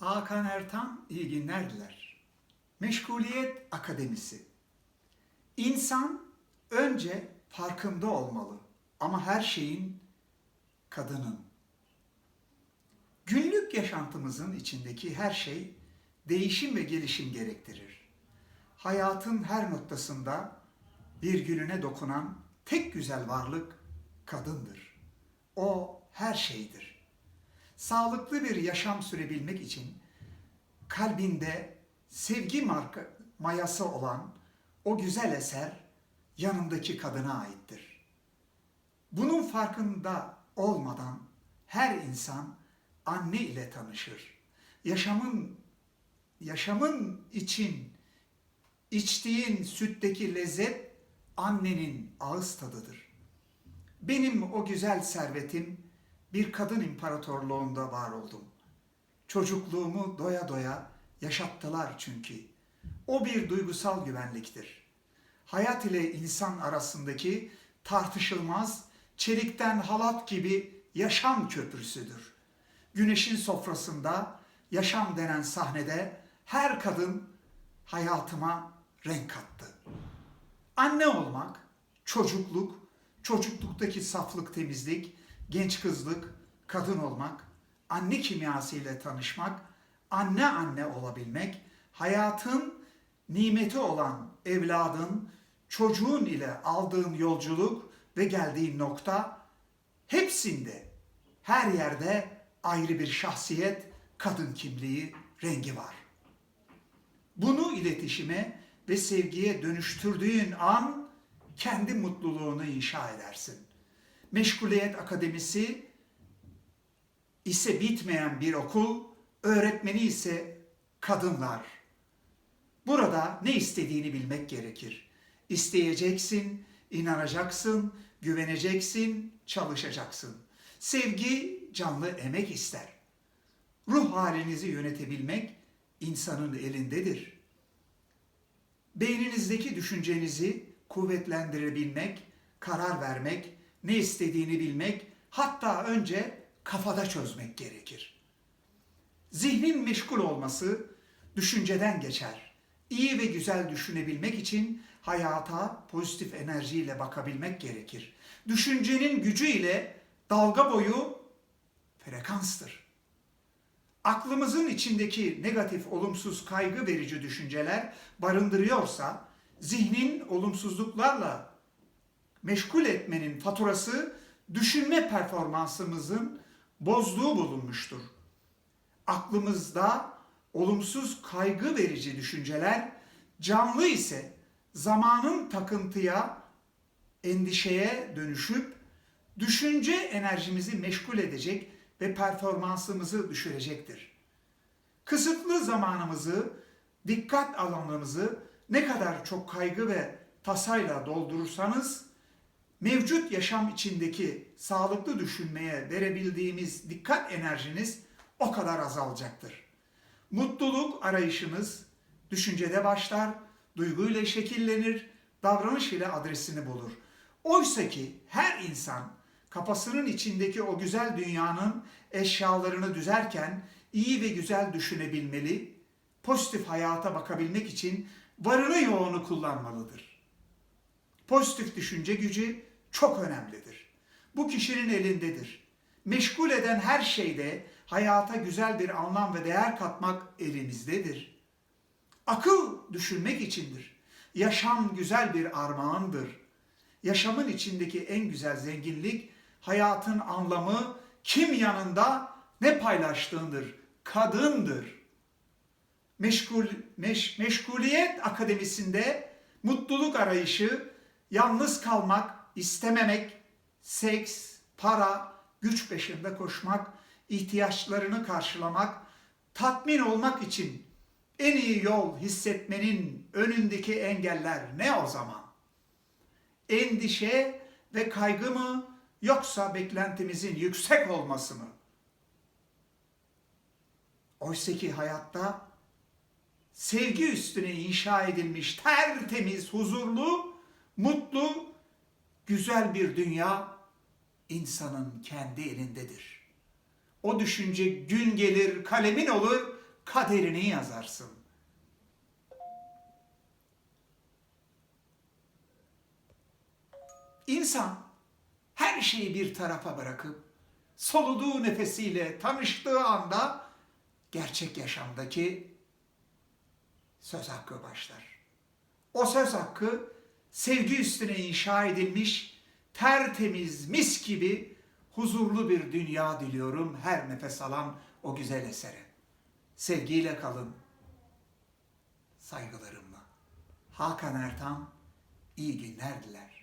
Hakan Ertan iyi günler diler. Meşguliyet Akademisi. İnsan önce farkında olmalı ama her şeyin kadının. Günlük yaşantımızın içindeki her şey değişim ve gelişim gerektirir. Hayatın her noktasında bir gülüne dokunan tek güzel varlık kadındır. O her şeydir sağlıklı bir yaşam sürebilmek için kalbinde sevgi marka, mayası olan o güzel eser yanındaki kadına aittir. Bunun farkında olmadan her insan anne ile tanışır. Yaşamın yaşamın için içtiğin sütteki lezzet annenin ağız tadıdır. Benim o güzel servetim bir kadın imparatorluğunda var oldum. Çocukluğumu doya doya yaşattılar çünkü. O bir duygusal güvenliktir. Hayat ile insan arasındaki tartışılmaz, çelikten halat gibi yaşam köprüsüdür. Güneşin sofrasında, yaşam denen sahnede her kadın hayatıma renk kattı. Anne olmak, çocukluk, çocukluktaki saflık, temizlik, genç kızlık, kadın olmak, anne kimyası ile tanışmak, anne anne olabilmek, hayatın nimeti olan evladın, çocuğun ile aldığın yolculuk ve geldiğin nokta hepsinde her yerde ayrı bir şahsiyet, kadın kimliği, rengi var. Bunu iletişime ve sevgiye dönüştürdüğün an kendi mutluluğunu inşa edersin. Meşguliyet Akademisi ise bitmeyen bir okul, öğretmeni ise kadınlar. Burada ne istediğini bilmek gerekir. İsteyeceksin, inanacaksın, güveneceksin, çalışacaksın. Sevgi canlı emek ister. Ruh halinizi yönetebilmek insanın elindedir. Beyninizdeki düşüncenizi kuvvetlendirebilmek, karar vermek, ne istediğini bilmek, hatta önce kafada çözmek gerekir. Zihnin meşgul olması düşünceden geçer. İyi ve güzel düşünebilmek için hayata pozitif enerjiyle bakabilmek gerekir. Düşüncenin gücü ile dalga boyu frekanstır. Aklımızın içindeki negatif, olumsuz, kaygı verici düşünceler barındırıyorsa, zihnin olumsuzluklarla meşgul etmenin faturası düşünme performansımızın bozduğu bulunmuştur. Aklımızda olumsuz kaygı verici düşünceler canlı ise zamanın takıntıya, endişeye dönüşüp düşünce enerjimizi meşgul edecek ve performansımızı düşürecektir. Kısıtlı zamanımızı, dikkat alanımızı ne kadar çok kaygı ve tasayla doldurursanız mevcut yaşam içindeki sağlıklı düşünmeye verebildiğimiz dikkat enerjiniz o kadar azalacaktır. Mutluluk arayışınız düşüncede başlar, duyguyla şekillenir, davranış ile adresini bulur. Oysa ki her insan kafasının içindeki o güzel dünyanın eşyalarını düzerken iyi ve güzel düşünebilmeli, pozitif hayata bakabilmek için varını yoğunu kullanmalıdır. Pozitif düşünce gücü çok önemlidir. Bu kişinin elindedir. Meşgul eden her şeyde hayata güzel bir anlam ve değer katmak elimizdedir. Akıl düşünmek içindir. Yaşam güzel bir armağandır. Yaşamın içindeki en güzel zenginlik hayatın anlamı kim yanında ne paylaştığındır. Kadındır. Meşgul, meş, meşguliyet akademisinde mutluluk arayışı, yalnız kalmak, istememek, seks, para, güç peşinde koşmak, ihtiyaçlarını karşılamak, tatmin olmak için en iyi yol hissetmenin önündeki engeller ne o zaman? Endişe ve kaygı mı yoksa beklentimizin yüksek olması mı? Oysa ki hayatta sevgi üstüne inşa edilmiş tertemiz, huzurlu, mutlu, güzel bir dünya insanın kendi elindedir. O düşünce gün gelir kalemin olur, kaderini yazarsın. İnsan her şeyi bir tarafa bırakıp soluduğu nefesiyle tanıştığı anda gerçek yaşamdaki söz hakkı başlar. O söz hakkı sevgi üstüne inşa edilmiş tertemiz mis gibi huzurlu bir dünya diliyorum her nefes alan o güzel esere. Sevgiyle kalın. Saygılarımla. Hakan Ertan iyi günler diler.